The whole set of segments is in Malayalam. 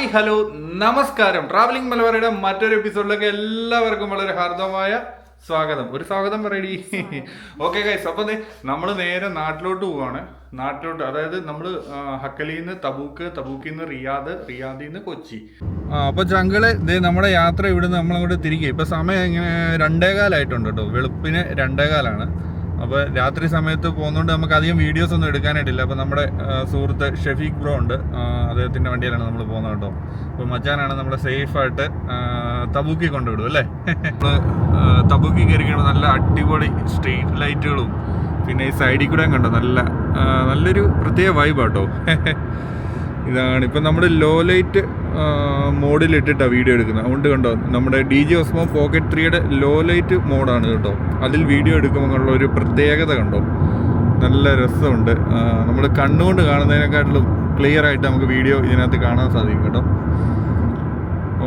ഹായ് ഹലോ നമസ്കാരം. ട്രാവലിംഗ് മലബാറിയുടെ മറ്റൊരു എപ്പിസോഡിലേക്ക് എല്ലാവർക്കും വളരെ ഹാർദവമായ സ്വാഗതം. ഒരു സ്വാഗതം പറയടി. ഓക്കെ ഗൈസ് അപ്പം നമ്മൾ നേരെ നാട്ടിലോട്ട് പോവാണ്. നാട്ടിലോട്ട് അതായത് നമ്മൾ ഹക്കലിയിൽ നിന്ന് തബൂക്ക് തബൂക്കിൽ നിന്ന് റിയാദ് റിയാദിൽ നിന്ന് കൊച്ചി. ആ അപ്പോൾ ചങ്കൾ ദേ നമ്മുടെ യാത്ര ഇവിടുന്ന് നമ്മളങ്ങോട്ട് തിരികെ. ഇപ്പൊ സമയം ഇങ്ങനെ രണ്ടേകാലായിട്ടുണ്ട് കേട്ടോ. വെളുപ്പിന് രണ്ടേകാലാണ്. അപ്പോൾ രാത്രി സമയത്ത് പോകുന്നതുകൊണ്ട് നമുക്ക് അധികം വീഡിയോസ് ഒന്നും എടുക്കാനായിട്ടില്ല. അപ്പോൾ നമ്മുടെ സുഹൃത്ത് ഷെഫീഖ് ബ്രോ ഉണ്ട്. അദ്ദേഹത്തിന്റെ വണ്ടിയിലാണ് നമ്മൾ പോകുന്നത് കേട്ടോ. അപ്പോൾ മച്ചാനാണ് നമ്മളെ സേഫായിട്ട് തബൂക്കി കൊണ്ടുവിടും അല്ലേ? തബൂക്കി കയറി നല്ല അടിപൊളി സ്ട്രീറ്റ് ലൈറ്റുകളും പിന്നെ ഈ സൈഡിൽ കൂടെ കണ്ടോ? നല്ല നല്ലൊരു പ്രത്യേക വൈബ് കേട്ടോ. ഇതാണ്. ഇപ്പം നമ്മൾ ലോ ലൈറ്റ് മോഡിൽ ഇട്ടിട്ടാണ് വീഡിയോ എടുക്കുന്നത്. അതുകൊണ്ട് കണ്ടോ നമ്മുടെ ഡി ജി ഓസ്മോ പോക്കറ്റ് ത്രീയുടെ ലോ ലൈറ്റ് മോഡാണ് കേട്ടോ. അതിൽ വീഡിയോ എടുക്കുമ്പോൾ ഒരു പ്രത്യേകത കണ്ടോ. നല്ല രസമുണ്ട്. നമ്മൾ കണ്ണുകൊണ്ട് കാണുന്നതിനെക്കാട്ടിലും ക്ലിയർ ആയിട്ട് നമുക്ക് വീഡിയോ ഇതിനകത്ത് കാണാൻ സാധിക്കും കേട്ടോ.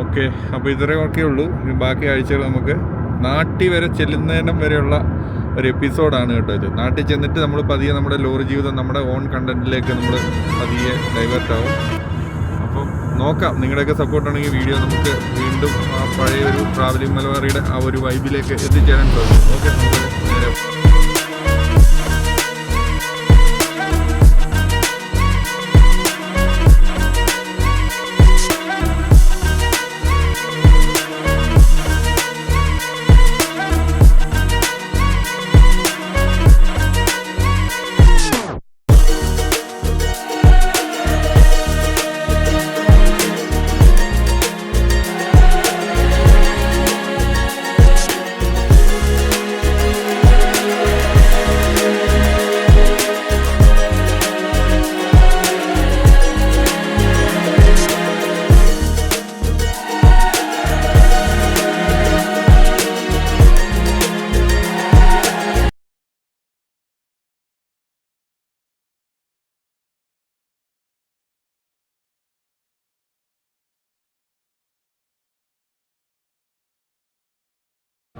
ഓക്കെ അപ്പോൾ ഇത്രയൊക്കെ ഉള്ളൂ ബാക്കി ആഴ്ചകൾ നമുക്ക് നാട്ടി വരെ ചെല്ലുന്നതിനും വരെയുള്ള ഒരു എപ്പിസോഡാണ് കേട്ടോ ഇത്. നാട്ടിൽ ചെന്നിട്ട് നമ്മൾ പതിയെ നമ്മുടെ ലോറി ജീവിതം നമ്മുടെ ഓൺ കണ്ടന്റിലേക്ക് നമ്മൾ പതിയെ ഡൈവേർട്ട് ആവും. അപ്പം നോക്കാം നിങ്ങളുടെയൊക്കെ സപ്പോർട്ട് ആണെങ്കിൽ വീഡിയോ നമുക്ക് വീണ്ടും ആ പഴയ ഒരു ട്രാവലിംഗ് മലബാറിയുടെ ആ ഒരു വൈബിലേക്ക് എത്തിച്ചേരാൻ സാധിക്കും. ഓക്കെ നേരെ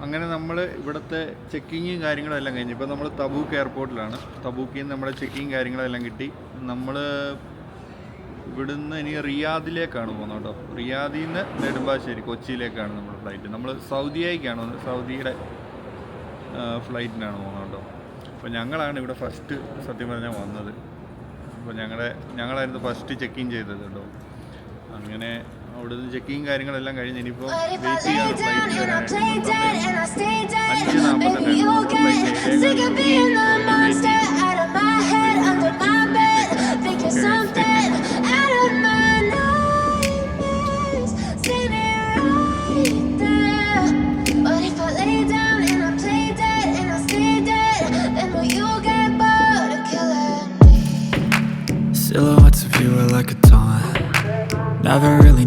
അങ്ങനെ നമ്മൾ ഇവിടുത്തെ ചെക്കിങ്ങും കാര്യങ്ങളും എല്ലാം കഴിഞ്ഞു. ഇപ്പോൾ നമ്മൾ തബൂക്ക് എയർപോർട്ടിലാണ്. തബൂക്കിൽ നിന്ന് നമ്മുടെ ചെക്കിങ് കാര്യങ്ങളെല്ലാം കിട്ടി. നമ്മൾ ഇവിടുന്ന് ഇനി റിയാദിലേക്കാണ് പോകുന്നത് കേട്ടോ. റിയാദിൽ നിന്ന് നെടുമ്പാശ്ശേരി കൊച്ചിയിലേക്കാണ് നമ്മുടെ ഫ്ലൈറ്റ്. നമ്മൾ സൗദിയായിക്കാണ് സൗദിയുടെ ഫ്ലൈറ്റിനാണ് പോകുന്നത് കേട്ടോ. അപ്പോൾ ഞങ്ങളാണ് ഇവിടെ ഫസ്റ്റ് സത്യം പറഞ്ഞാൽ വന്നത്. അപ്പോൾ ഞങ്ങളുടെ ഞങ്ങളായിരുന്നു ഫസ്റ്റ് ചെക്കിങ് ചെയ്തത് കേട്ടോ. അങ്ങനെ അവിടുന്ന് ചെക്കിങ് കാര്യങ്ങളെല്ലാം കഴിഞ്ഞ് ഇനിയിപ്പോൾ But if I വെയിറ്റ് ചെയ്യാണ് flight and I play dead and I stay dead, അഞ്ച് നാൽപ്പത്തെട്ട് baby you'll get sick of being the monster out of my head, under my bed, thinking something out of my nightmares, standing right there. But if I lay down and I play dead and I stay dead, then will you get bored of killing me? Silhouettes of you are like a taunt. Never really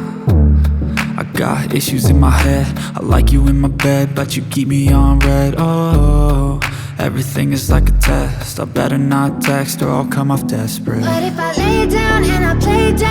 Got issues in my head. I like you in my bed, but you keep me on red. Oh, everything is like a test. I better not text or I'll come off desperate. But if I lay down and I play dead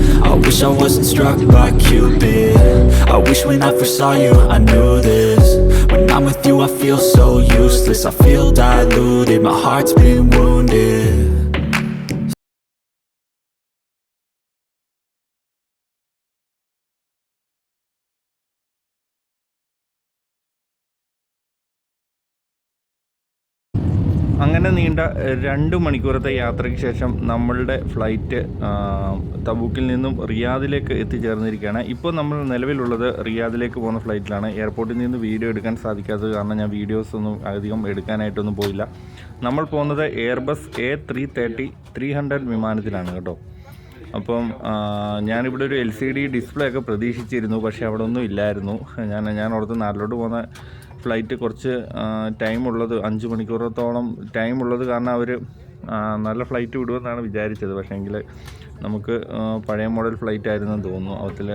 I wasn't struck by Cupid I wish when I first saw you, I knew this When I'm with you, I feel so useless. I feel diluted, my heart's been wounded. നീണ്ട രണ്ട് മണിക്കൂറത്തെ യാത്രയ്ക്ക് ശേഷം നമ്മളുടെ ഫ്ലൈറ്റ് തബൂക്കിൽ നിന്നും റിയാദിലേക്ക് എത്തിച്ചേർന്നിരിക്കുകയാണ്. ഇപ്പോൾ നമ്മൾ നിലവിലുള്ളത് റിയാദിലേക്ക് പോകുന്ന ഫ്ലൈറ്റിലാണ്. എയർപോർട്ടിൽ നിന്ന് വീഡിയോ എടുക്കാൻ സാധിക്കാത്തത് കാരണം ഞാൻ വീഡിയോസ് ഒന്നും അധികം എടുക്കാനായിട്ടൊന്നും പോയില്ല. നമ്മൾ പോകുന്നത് Airbus A three thirty three hundred വിമാനത്തിലാണ് കേട്ടോ. അപ്പം ഞാനിവിടെ ഒരു എൽ സി ഡി ഡിസ്പ്ലേ ഒക്കെ പ്രതീക്ഷിച്ചിരുന്നു പക്ഷേ അവിടെ ഒന്നും ഇല്ലായിരുന്നു. ഞാൻ ഞാൻ അവിടുത്തെ നാട്ടിലോട്ട് പോകുന്ന ഫ്ലൈറ്റ് കുറച്ച് ടൈം ഉള്ളത് അഞ്ച് മണിക്കൂറത്തോളം ടൈം ഉള്ളത് കാരണം അവർ നല്ല ഫ്ലൈറ്റ് വിടുമെന്നാണ് വിചാരിച്ചത്. പക്ഷേ എങ്കിൽ നമുക്ക് പഴയ മോഡൽ ഫ്ലൈറ്റ് ആയിരുന്നെന്ന് തോന്നുന്നു. അതിൽ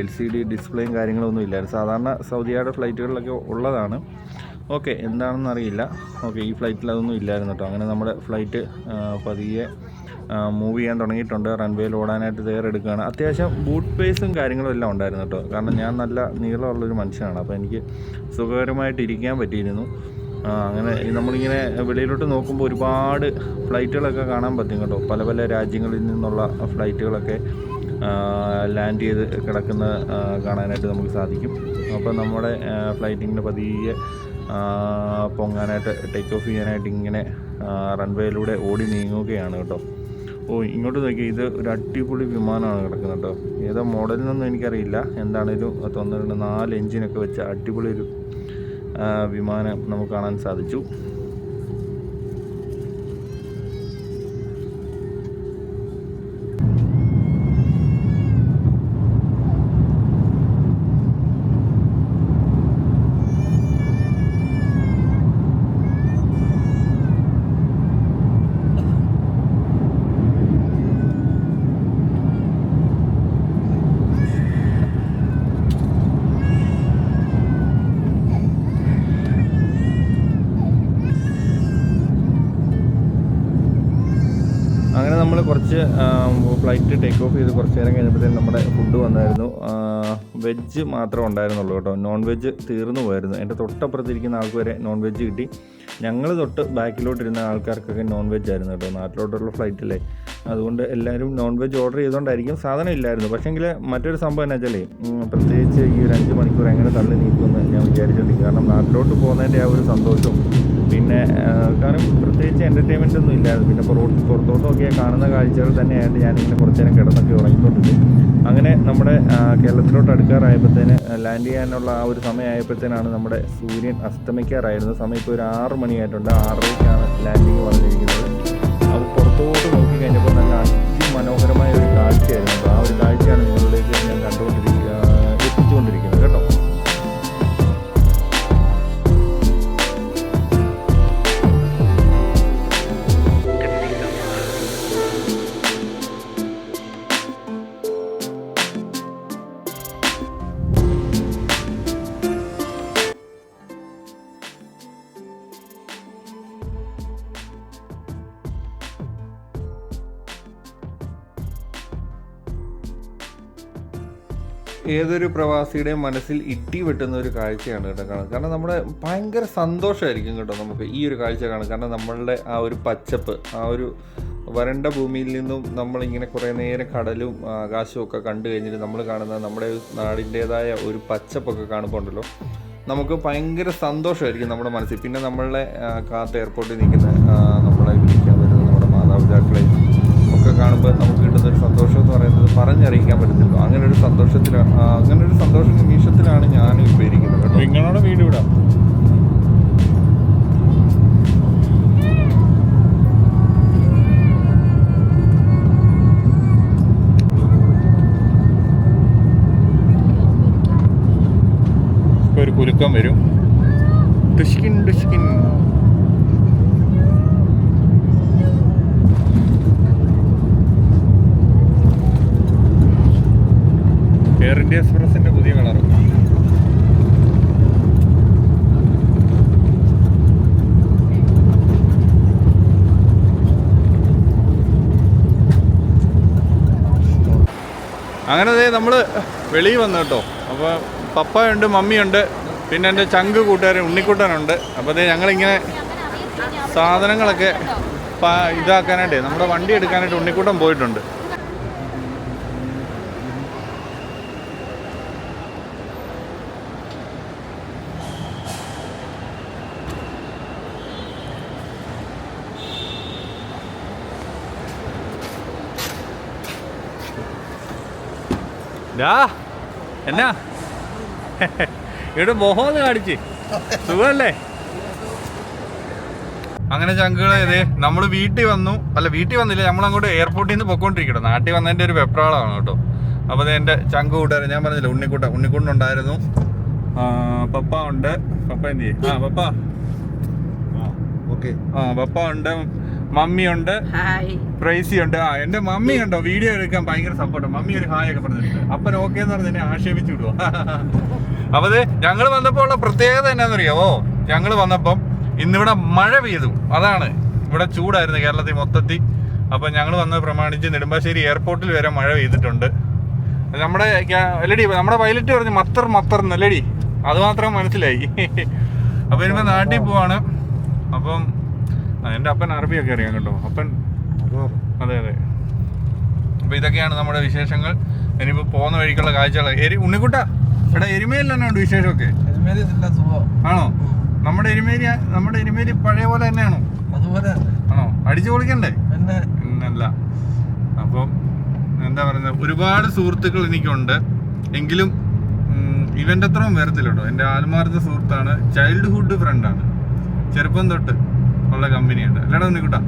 എൽ സി ഡി ഡിസ്പ്ലേയും കാര്യങ്ങളൊന്നും ഇല്ലായിരുന്നു. സാധാരണ സൗദിയുടെ ഫ്ലൈറ്റുകളിലൊക്കെ ഉള്ളതാണ്. ഓക്കെ എന്താണെന്ന് അറിയില്ല ഓക്കെ ഈ ഫ്ലൈറ്റിൽ അതൊന്നും ഇല്ലായിരുന്നു കേട്ടോ അങ്ങനെ നമ്മുടെ ഫ്ലൈറ്റ് പതിയെ മൂവ് ചെയ്യാൻ തുടങ്ങിയിട്ടുണ്ട്. റൺവേയിൽ ഓടാനായിട്ട് തയ്യാറെടുക്കുകയാണ്. അത്യാവശ്യം ബൂട്ട് പേസും കാര്യങ്ങളും എല്ലാം ഉണ്ടായിരുന്നു കേട്ടോ. കാരണം ഞാൻ നല്ല നീളമുള്ളൊരു മനുഷ്യനാണ്. അപ്പോൾ എനിക്ക് സുഖകരമായിട്ട് ഇരിക്കാൻ പറ്റിയിരുന്നു. അങ്ങനെ നമ്മളിങ്ങനെ വെളിയിലോട്ട് നോക്കുമ്പോൾ ഒരുപാട് ഫ്ലൈറ്റുകളൊക്കെ കാണാൻ പറ്റും കേട്ടോ. പല പല രാജ്യങ്ങളിൽ നിന്നുള്ള ഫ്ലൈറ്റുകളൊക്കെ ലാൻഡ് ചെയ്ത് കിടക്കുന്ന കാണാനായിട്ട് നമുക്ക് സാധിക്കും. അപ്പോൾ നമ്മുടെ ഫ്ലൈറ്റിങ്ങിന് പതിയെ പൊങ്ങാനായിട്ട് ടേക്ക് ഓഫ് ചെയ്യാനായിട്ട് ഇങ്ങനെ റൺവേയിലൂടെ ഓടി നീങ്ങുകയാണ് കേട്ടോ. ഓ ഇങ്ങോട്ട് നോക്കി. ഇത് ഒരു അടിപൊളി വിമാനമാണ് കിടക്കുന്നത് കേട്ടോ ഏതോ മോഡലിനൊന്നും എനിക്കറിയില്ല. എന്താണേലും തൊന്ന് രണ്ട് നാല് എഞ്ചിനൊക്കെ വെച്ച അടിപൊളി ഒരു വിമാനം നമുക്ക് കാണാൻ സാധിച്ചു. കുറച്ച് ഫ്ലൈറ്റ് ടേക്ക് ഓഫ് ചെയ്ത് കുറച്ച് നേരം കഴിഞ്ഞപ്പോഴത്തേക്കും നമ്മുടെ ഫുഡ് വന്നായിരുന്നു. വെജ് മാത്രമേ ഉണ്ടായിരുന്നുള്ളൂ കേട്ടോ. നോൺ വെജ് തീർന്നു പോയിരുന്നു എന്റെ തൊട്ടപ്പുറത്തിരിക്കുന്ന ആൾക്ക് വരെ നോൺ വെജ് കിട്ടി. ഞങ്ങൾ തൊട്ട് ബാക്കിലോട്ടിരുന്ന ആൾക്കാർക്കൊക്കെ നോൺ വെജ് ആയിരുന്നു കേട്ടോ. നാട്ടിലോട്ടുള്ള ഫ്ലൈറ്റിലെ അതുകൊണ്ട് എല്ലാവരും നോൺ വെജ് ഓർഡർ ചെയ്തുകൊണ്ടായിരിക്കും സാധനം ഇല്ലായിരുന്നു. പക്ഷേങ്കിൽ മറ്റൊരു സംഭവം എന്നാ വെച്ചാലേ പ്രത്യേകിച്ച് ഈ ഒരു അഞ്ച് മണിക്കൂർ എങ്ങനെ തള്ളി നീക്കുമെന്ന് ഞാൻ വിചാരിച്ചിട്ടുണ്ട് കാരണം നാട്ടിലോട്ട് പോകുന്നതിന്റെ ആ ഒരു സന്തോഷവും പിന്നെ കാരണം പ്രത്യേകിച്ച് എന്റർടൈൻമെന്റ് ഒന്നും ഇല്ലായിരുന്നു. പിന്നെ പുറത്തോട്ട് പുറത്തോട്ട് നോക്കിയാൽ കാണുന്ന കാഴ്ചകൾ തന്നെയായിട്ട് ഞാനിങ്ങനെ കുറച്ച് നേരം കിടന്നൊക്കെ ഉറങ്ങിക്കൊണ്ടിരുന്നു. അങ്ങനെ നമ്മുടെ കേരളത്തിലോട്ട് അടുക്കാറായപ്പോഴത്തേന് ലാൻഡ് ചെയ്യാനുള്ള ആ ഒരു സമയമായപ്പോഴത്തേനാണ് നമ്മുടെ സൂര്യൻ അസ്തമിക്കാറായിരുന്നു. സമയം ഇപ്പോൾ ഒരു ആറ് മണിയായിട്ടുണ്ട്. ആറരയ്ക്കാണ് ലാൻഡിങ് വന്നിരിക്കുന്നത്. അത് പുറത്തോട്ട് നോക്കി കഴിഞ്ഞപ്പോൾ നല്ല അതിമനോഹരമായ ഏതൊരു പ്രവാസിയുടെയും മനസ്സിൽ ഇട്ടി വെട്ടുന്ന ഒരു കാഴ്ചയാണ് കേട്ടോ കാണുന്നത്. കാരണം നമ്മുടെ ഭയങ്കര സന്തോഷമായിരിക്കും കേട്ടോ നമുക്ക് ഈ ഒരു കാഴ്ച കാണും കാരണം നമ്മളുടെ ആ ഒരു പച്ചപ്പ് ആ ഒരു വരണ്ട ഭൂമിയിൽ നിന്നും നമ്മളിങ്ങനെ കുറേ നേരം കടലും ആകാശവും ഒക്കെ കണ്ടു കഴിഞ്ഞിട്ട് നമ്മൾ കാണുന്ന നമ്മുടെ നാടിന്റേതായ ഒരു പച്ചപ്പൊക്കെ കാണുമ്പോൾ ഉണ്ടല്ലോ നമുക്ക് ഭയങ്കര സന്തോഷമായിരിക്കും നമ്മുടെ മനസ്സിൽ. പിന്നെ നമ്മളുടെ കാത്ത് എയർപോർട്ടിൽ നിൽക്കുന്ന നമ്മളെ വിളിക്കാൻ വരുന്ന നമ്മുടെ മാതാപിതാക്കളെ ഒക്കെ കാണുമ്പോൾ നമുക്ക് കിട്ടുന്ന ഒരു സന്തോഷം എന്ന് പറയുന്നത് പറഞ്ഞറിയിക്കാൻ പറ്റത്തില്ല. അങ്ങനെ ഒരു സന്തോഷത്തിൽ അങ്ങനെ ഒരു സന്തോഷ നിമിഷത്തിലാണ് ഞാനും ഇപ്പോൾ ഇരിക്കുന്നത് കേട്ടോ. നിങ്ങളോട് വീട് വിടാം ഒരു കുലുക്കം വരും. ടുഷ്കിൻ ടുഷ്കിൻ. എയർ ഇന്ത്യ എക്സ്പ്രസിന്റെ പുതിയ കളർ. അങ്ങനെ നമ്മൾ വെളിയിൽ വന്നു കേട്ടോ. അപ്പോൾ പപ്പയുണ്ട് മമ്മിയുണ്ട് പിന്നെ എന്റെ ചങ്ക് കൂട്ടുകാരൻ ഉണ്ണിക്കുട്ടനുണ്ട്. അപ്പോൾ അതേ ഞങ്ങളിങ്ങനെ സാധനങ്ങളൊക്കെ ഇതാക്കാനായിട്ട് നമ്മുടെ വണ്ടി എടുക്കാനായിട്ട് ഉണ്ണിക്കുട്ടൻ പോയിട്ടുണ്ട്. ഡാ എന്നാ? ഇവിടെ മോഹോന്ന് കാണിച്ച്. സുഖല്ലേ? അങ്ങനെ ചങ്കുകളെ ഇതേ നമ്മൾ വീട്ടിൽ വന്നു. അല്ല വീട്ടിൽ വന്നില്ല. നമ്മൾ അങ്ങോട്ട് എയർപോർട്ടിൽ നിന്ന് പൊക്കോണ്ടിരിക്കണം. നാട്ടിൽ വന്നതിന്റെ ഒരു വെപ്രാളമാണ് കേട്ടോ. അപ്പോൾ അത് എന്റെ ചങ്ക് കൂട്ടുകാരൻ ഞാൻ പറഞ്ഞില്ല ഉണ്ണിക്കുട്ട ഉണ്ണിക്കുണ്ടുണ്ടായിരുന്നു ആ, പപ്പ ഉണ്ട്. പപ്പ എന്ത് ചെയ്യും? ആ പപ്പ. ഓക്കെ. ആ പപ്പ ഉണ്ട്. മമ്മി ഉണ്ട്. പ്രൈസി ഉണ്ട്. ആ എന്റെ മമ്മി കണ്ടോ? വീഡിയോ എടുക്കാൻ ഭയങ്കര സപ്പോർട്ട് മമ്മി ഒരു ഹായ് ഒക്കെ പറഞ്ഞിട്ടുണ്ട്. അപ്പൻ ഓക്കെ എന്ന് പറഞ്ഞ് എന്നെ ആക്ഷേപിച്ചു വിടുവോ? അപ്പൊ ഞങ്ങൾ വന്നപ്പോൾ ഉള്ള പ്രത്യേകത എന്നാന്നറിയാവോ? ഞങ്ങൾ വന്നപ്പം ഇന്നിവിടെ മഴ പെയ്തു. അതാണ്. ഇവിടെ ചൂടായിരുന്നു കേരളത്തിൽ മൊത്തത്തിൽ. അപ്പൊ ഞങ്ങൾ വന്ന് പ്രമാണിച്ച് നെടുമ്പാശ്ശേരി എയർപോർട്ടിൽ വരെ മഴ പെയ്തിട്ടുണ്ട്. നമ്മുടെ അല്ലടി നമ്മുടെ പൈലറ്റ് പറഞ്ഞു മത്തർ മത്തർ എന്നല്ലടി അത് മാത്രം മനസ്സിലായി. അപ്പൊ ഇനിയിപ്പോ നാട്ടിൽ പോവാണ്. അപ്പം എന്റെ അപ്പൻ അറബിയൊക്കെ അറിയാം കേട്ടോ. അപ്പൻ അതെ അതെ. അപ്പൊ ഇതൊക്കെയാണ് നമ്മുടെ വിശേഷങ്ങൾ. ഇനിയിപ്പോ പോകുന്ന വഴിക്കുള്ള കാഴ്ചകൾ. എരി ഉണ്ണിക്കുട്ട എടാ എരുമേലിൽ തന്നെ ഉണ്ട് വിശേഷമൊക്കെ. ആണോ? നമ്മുടെ എരുമേലി നമ്മുടെ എരുമേലി പഴയ പോലെ തന്നെയാണോ? അതുപോലെ ആണോ? അടിച്ചു പൊളിക്കണ്ടേ? എന്നല്ല അപ്പം എന്താ പറയുന്നത് ഒരുപാട് സുഹൃത്തുക്കൾ എനിക്കുണ്ട്. എങ്കിലും ഇവന്റ് അത്രയും വരത്തില്ല കേട്ടോ എന്റെ ആത്മാർത്ഥ സുഹൃത്താണ് ചൈൽഡ്ഹുഡ് ഫ്രണ്ടാണ് ചെറുപ്പം തൊട്ട് ഉള്ള കമ്പനിയുണ്ട് അല്ലടാ ഉണ്ണിക്കുട്ടാ?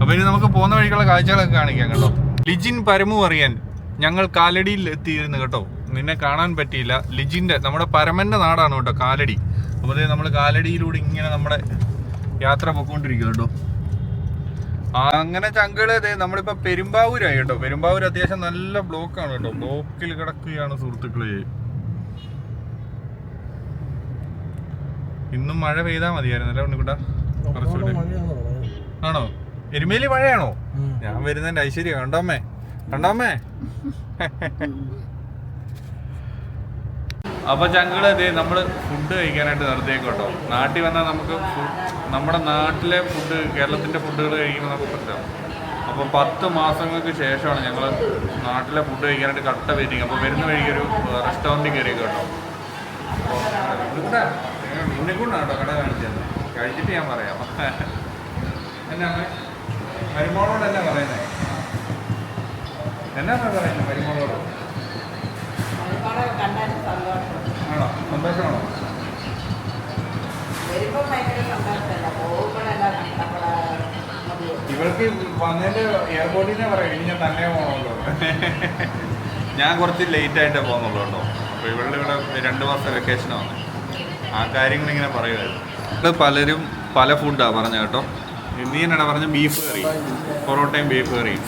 അപ്പൊ ഇനി നമുക്ക് പോകുന്ന വഴിക്കുള്ള കാഴ്ചകളൊക്കെ കാണിക്കാം കേട്ടോ. ലിജിൻ പരമു അറിയാൻ ഞങ്ങൾ കാലടിയിൽ എത്തിയിരുന്നു കേട്ടോ. നിന്നെ കാണാൻ പറ്റിയില്ല. ലിജിന്റെ നമ്മുടെ പരമന്റെ നാടാണ് കേട്ടോ കാലടി. അപ്പൊ നമ്മൾ കാലടിയിലൂടെ ഇങ്ങനെ നമ്മുടെ യാത്ര പൊക്കോണ്ടിരിക്കും കേട്ടോ. ആ, അങ്ങനെ ചങ്കൾ ദേ നമ്മളിപ്പോ പെരുമ്പാവൂരായി കേട്ടോ. പെരുമ്പാവൂർ അത്യാവശ്യം നല്ല ബ്ലോക്കാണ് കേട്ടോ. ബ്ലോക്കിൽ കിടക്കുകയാണ് സുഹൃത്തുക്കളെ. ഇന്നും മഴ പെയ്താൽ മതിയായിരുന്നല്ലേ ഉണ്ണിക്കുട്ടാ? കുറച്ചുകൂടെ. ആണോ? എരുമേലി മഴയാണോ. ഞാൻ വരുന്നതിന്റെ ഐശ്വര്യം കണ്ടോമ്മേ? കണ്ടോമ്മേ? അപ്പൊ ചങ്കൾ ഇതേ നമ്മൾ ഫുഡ് കഴിക്കാനായിട്ട് നിർത്തിയേക്കോട്ടോ നാട്ടിൽ വന്നാൽ നമുക്ക് നമ്മുടെ നാട്ടിലെ ഫുഡ് കേരളത്തിന്റെ ഫുഡുകൾ കഴിക്കുമ്പോൾ നമുക്ക് പറ്റാം. അപ്പൊ പത്ത് മാസങ്ങൾക്ക് ശേഷമാണ് ഞങ്ങൾ നാട്ടിലെ ഫുഡ് കഴിക്കാനായിട്ട് കട്ട വെയിറ്റിംഗ് അപ്പോൾ വരുന്ന വഴിക്ക് ഒരു റെസ്റ്റോറന്റിൽ കയറിയേക്കോട്ടോ ഉണ്ണിക്കുണ്ടാണ് കേട്ടോ കട കാണിച്ചത്. കഴിച്ചിട്ട് ഞാൻ പറയാം. എന്നാ? മരുമോളോട് എന്നാ പറയുന്നത് എന്നാ പറയുന്നത് മരുമോളോട്? ആണോ? സന്തോഷമാണോ. ഇവൾക്ക് വന്നതിന്റെ എയർപോർട്ടിനെ പറയാം ഇനി ഞാൻ തന്നെ പോകണമല്ലോ ഞാൻ കുറച്ച് ലേറ്റ് ആയിട്ടേ പോകുന്നുള്ളൂ കേട്ടോ. അപ്പോൾ ഇവളുടെ ഇവിടെ രണ്ട് മാസം വെക്കേഷനാണ് ആ കാര്യങ്ങൾ ഇങ്ങനെ പറയുമായിരുന്നു പലരും പല ഫുഡാണ് പറഞ്ഞ കേട്ടോ. നീ എന്നാണ് പറഞ്ഞ ബീഫ് കറി പൊറോട്ടയും ബീഫ് കറിയും.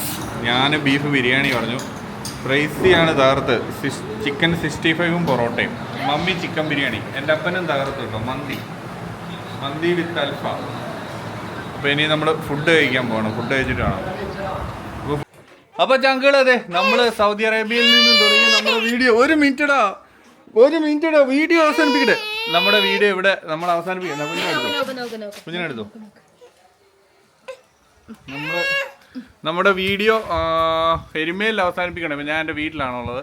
ഞാൻ ബീഫ് ബിരിയാണി പറഞ്ഞു. പ്രൈസിയാണ് തകർത്ത് ചിക്കൻ സിക്സ്റ്റി ഫൈവും പൊറോട്ടയും. Mummy chicken biryani. എന്റെ അപ്പനും തകർത്ത് കേട്ടോ. മന്തി. മന്തി വിത്ത് അൽഫാം അപ്പോൾ ഇനി നമ്മൾ ഫുഡ് കഴിക്കാൻ പോകണം. ഫുഡ് കഴിച്ചിട്ടാണ് അപ്പോൾ അപ്പൊ ചങ്കളെ അതെ നമ്മൾ സൗദി അറേബ്യയിൽ നിന്ന് തുടങ്ങി നമ്മുടെ വീഡിയോ. ഒരു മിനിറ്റടാ. ഒരു മിനിറ്റടാ. വീഡിയോ അവസാനിപ്പിക്കട്ടെ. നമ്മുടെ വീഡിയോ ഇവിടെ നമ്മൾ അവസാനിപ്പിക്കാം. കുഞ്ഞിനെടുത്തു കുഞ്ഞിനെടുത്തു നമ്മുടെ വീഡിയോ എരുമയിൽ അവസാനിപ്പിക്കണം. ഞാൻ എന്റെ വീട്ടിലാണുള്ളത്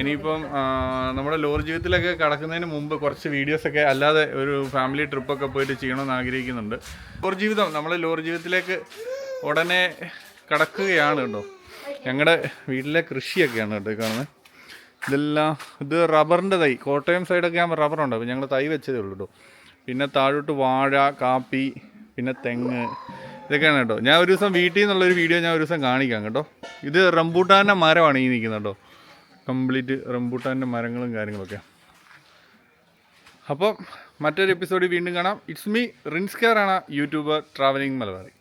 ഇനിയിപ്പം നമ്മുടെ ലോറി ജീവിതത്തിലൊക്കെ കടക്കുന്നതിന് മുമ്പ് കുറച്ച് വീഡിയോസൊക്കെ അല്ലാതെ ഒരു ഫാമിലി ട്രിപ്പൊക്കെ പോയിട്ട് ചെയ്യണമെന്ന് ആഗ്രഹിക്കുന്നുണ്ട്. ലോറി ജീവിതം നമ്മൾ ലോറി ജീവിതത്തിലേക്ക് ഉടനെ കടക്കുകയാണ് കേട്ടോ. ഞങ്ങളുടെ വീട്ടിലെ കൃഷിയൊക്കെയാണ് കേട്ടോ കാണുന്നത് ഇതെല്ലാം ഇത് റബ്ബറിന്റെ തൈ. കോട്ടയം സൈഡൊക്കെ ആകുമ്പോൾ റബ്ബറുണ്ട് അപ്പോൾ ഞങ്ങൾ തൈ വെച്ചതേ ഉള്ളൂ കേട്ടോ. പിന്നെ താഴോട്ട് വാഴ കാപ്പി പിന്നെ തെങ്ങ് ഇതൊക്കെയാണ് കേട്ടോ. ഞാൻ ഒരു ദിവസം വീട്ടിൽ നിന്നുള്ളൊരു വീഡിയോ ഞാൻ ഒരു ദിവസം കാണിക്കാം കേട്ടോ. ഇത് റംബൂട്ടാന്റെ മരമാണ് ഈ നിൽക്കുന്നത് കേട്ടോ. കംപ്ലീറ്റ് റംബൂട്ടാന്റെ മരങ്ങളും കാര്യങ്ങളൊക്കെ. അപ്പം മറ്റൊരു എപ്പിസോഡിൽ വീണ്ടും കാണാം. ഇറ്റ്സ് മീ റിൻസ്കെയർ ആണ് യൂട്യൂബർ ട്രാവലിംഗ് മലബാറി.